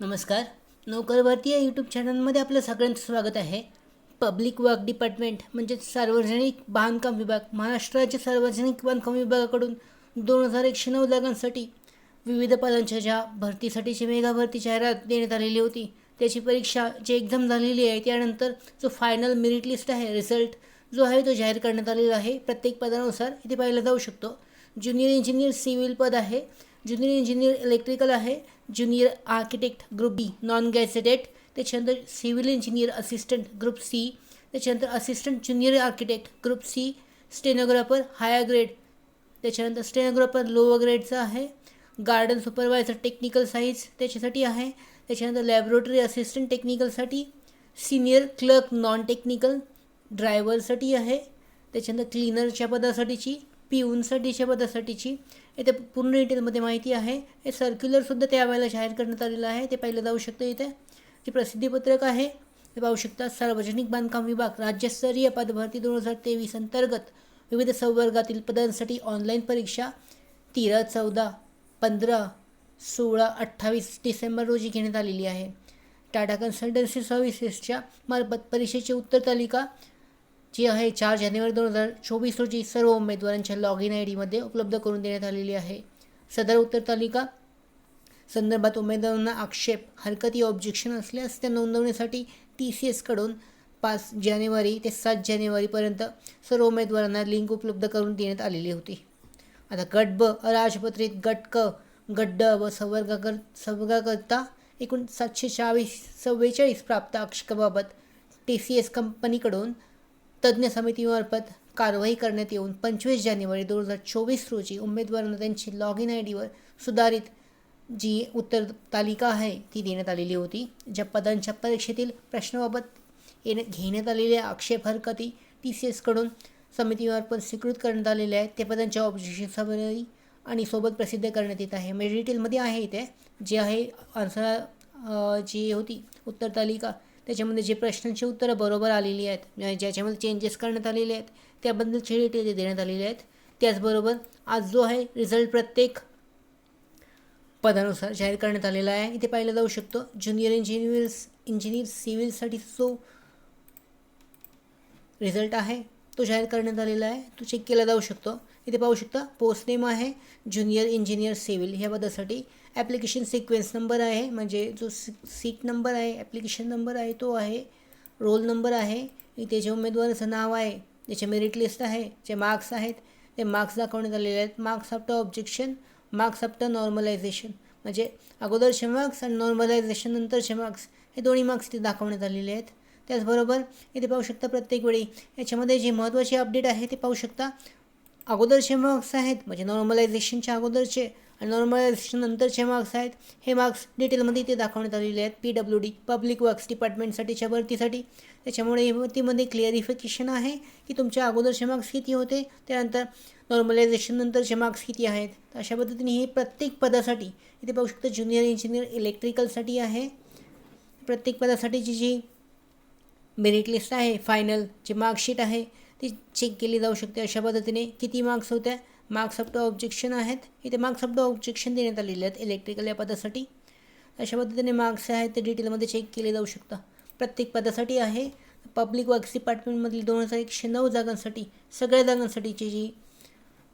नमस्कार. नोकर भारतीय यूट्यूब चॅनलमध्ये आपलं सगळ्यांचं स्वागत आहे. पब्लिक वर्क डिपार्टमेंट म्हणजेच सार्वजनिक बांधकाम विभाग महाराष्ट्र राज्य सार्वजनिक बांधकाम विभागाकडून दोन हजार एकशे नऊ जागांसाठी विविध पदांच्या ज्या भरतीसाठीची मेगा भरती जाहिरात देण्यात आलेली होती त्याची परीक्षा जी एक्झाम झालेली आहे त्यानंतर जो फायनल मेरिट लिस्ट आहे रिझल्ट जो आहे तो जाहीर करण्यात आलेला आहे. प्रत्येक पदानुसार इथे पाहिलं जाऊ शकतो. ज्युनियर इंजिनियर सिव्हिल पद आहे. ज्युनियर इंजिनियर इलेक्ट्रिकल आहे junior architect group B non gazetted त्याच्यानंतर civil engineer assistant group C त्याच्यानंतर assistant junior architect group C stenographer higher grade त्याच्यानंतर स्टेनोग्राफर लोअर ग्रेडचा आहे गार्डन सुपरवायझर टेक्निकल साईज त्याच्यासाठी आहे त्याच्यानंतर लॅबोरेटरी असिस्टंट टेक्निकलसाठी सिनियर क्लर्क नॉन टेक्निकल ड्रायव्हरसाठी आहे त्याच्यानंतर क्लीनरच्या पदासाठीची पिऊनसाठीच्या पदासाठीची इथे पूर्ण डिटेलमध्ये माहिती आहे. हे सर्क्युलरसुद्धा त्यावेळेला जाहीर करण्यात आलेलं आहे. ते पाहिलं जाऊ शकतं इथे. जे प्रसिद्धीपत्रक आहे. ते पाहू शकता सार्वजनिक बांधकाम विभाग राज्यस्तरीय पदभरती दोन हजार तेवीस अंतर्गत विविध संवर्गातील पदांसाठी ऑनलाईन परीक्षा तेरा चौदा पंधरा सोळा अठ्ठावीस डिसेंबर रोजी घेण्यात आलेली आहे. टाटा कन्सल्टन्सी सर्व्हिसेसच्या मार्फत परीक्षेची उत्तर तालिका जी आहे चार जानेवारी दोन हजार चोवीस रोजी सर्व उमेदवारांच्या लॉग इन आय डीमध्ये उपलब्ध करून देण्यात आलेली आहे. सदर उत्तर तालिका संदर्भात उमेदवारांना आक्षेप हरकती ऑब्जेक्शन असल्यास त्या नोंदवण्यासाठी टी सी एसकडून पाच जानेवारी ते सात जानेवारीपर्यंत सर्व उमेदवारांना लिंक उपलब्ध करून देण्यात आलेली होती. आता गट ब अराजपत्रित गट क गड्ड व संवर्गाकर संवर्गाकरता एकूण सातशे चाळीस चव्वेचाळीस प्राप्त अक्षकाबाबत टी सी एस कंपनीकडून तज्ज्ञ समितीमार्फत कारवाई करण्यात येऊन पंचवीस जानेवारी दोन हजार चोवीस रोजी उमेदवारांना त्यांची लॉग इन आय डीवर सुधारित जी उत्तर तालिका आहे ती देण्यात आलेली होती ज्या पदांच्या परीक्षेतील प्रश्नाबाबत येणे घेण्यात आलेल्या आक्षेप हरकती टी सी एसकडून समितीमार्फत स्वीकृत करण्यात आलेल्या आहेत. ते पदांच्या ऑब्जेक्शन समरी आणि सोबत प्रसिद्ध करण्यात येत आहे. म्हणजे डिटेलमध्ये आहे इथे जे आहे आन्सर जी होती उत्तर तालिका त्याच्यामध्ये जे प्रश्नांची उत्तरं बरोबर आलेली आहेत ज्याच्यामध्ये चेंजेस करण्यात आलेले आहेत त्याबद्दलचे डिटेल देण्यात आलेले आहेत. त्याचबरोबर आज जो आहे रिझल्ट प्रत्येक पदानुसार जाहीर करण्यात आलेला आहे. इथे पाहिलं जाऊ शकतो ज्युनियर इंजिनियर्स इंजिनियर सिव्हिलसाठी जो रिझल्ट आहे तो जाहीर करण्यात आलेला आहे. तो चेक केला जाऊ शकतो. इथे पाहू शकता पोस्ट नेम आहे ज्युनियर इंजिनियर सिव्हिल ह्या पदासाठी ॲप्लिकेशन सिक्वेन्स नंबर आहे. म्हणजे जो सी सीट नंबर आहे ॲप्लिकेशन नंबर आहे तो आहे. रोल नंबर आहे. इथे जे उमेदवाराचं नाव आहे त्याचे मेरिट लिस्ट आहे जे मार्क्स आहेत ते मार्क्स दाखवण्यात आलेले आहेत. Marks after objection marks after normalization म्हणजे अगोदरचे मार्क्स आणि नॉर्मलायझेशन नंतरचे मार्क्स हे दोन्ही मार्क्स ते दाखवण्यात आलेले आहेत. त्याचबरोबर इथे पाहू शकता प्रत्येक वेळी याच्यामध्ये जे महत्त्वाचे अपडेट आहे ते पाहू शकता. अगोदरचे मार्क्स आहेत म्हणजे नॉर्मलायझेशनच्या अगोदरचे आणि नॉर्मलायझेशन नंतरचे मार्क्स आहेत. हे मार्क्स डिटेलमध्ये इथे दाखवण्यात आलेले आहेत. P W D public works डिपार्टमेंटसाठीच्या भरतीसाठी त्याच्यामुळे भरतीमध्ये क्लिअरिफिकेशन आहे की तुमच्या अगोदरचे मार्क्स किती होते त्यानंतर नॉर्मलायझेशन नंतरचे मार्क्स किती आहेत. तर अशा पद्धतीने हे प्रत्येक पदासाठी इथे पाहू शकता ज्युनियर इंजिनियर इलेक्ट्रिकलसाठी आहे. प्रत्येक पदासाठीची जी मेरिट लिस्ट आहे फायनल जे मार्कशीट आहे ती चेक केली जाऊ शकते अशा पद्धतीने. किती मार्क्स होत्या? मार्क्स अप टू ऑब्जेक्शन आहेत. इथे मार्क्स अप टू ऑब्जेक्शन देण्यात आलेले आहेत इलेक्ट्रिकल या पदासाठी. अशा पद्धतीने मार्क्स आहेत ते डिटेलमध्ये चेक केले जाऊ शकतं. प्रत्येक पदासाठी आहे. पब्लिक वर्क्स डिपार्टमेंटमधील दोन हजार एकशे नऊ जागांसाठी सगळ्या जागांसाठीची जी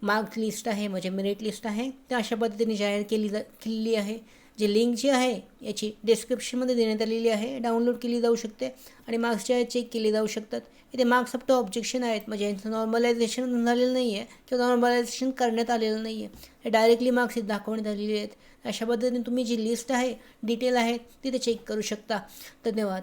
मार्क लिस्ट आहे म्हणजे मेरिट लिस्ट आहे त्या अशा पद्धतीने जाहीर केली जा केलेली आहे. जी लिंक जी आहे याची डिस्क्रिप्शनमध्ये देण्यात आलेली आहे. डाउनलोड केली जाऊ शकते आणि मार्क्स जे आहेत चेक केले जाऊ शकतात. इथे मार्क्स अप टू ऑब्जेक्शन आहेत. म्हणजे यांचं नॉर्मलायझेशन झालेलं नाही आहे किंवा नॉर्मलायझेशन करण्यात आलेलं नाही आहे हे डायरेक्टली मार्क्स इथे दाखवण्यात आलेले आहेत. अशा पद्धतीने तुम्ही जी लिस्ट आहे डिटेल आहे तिथे चेक करू शकता. धन्यवाद.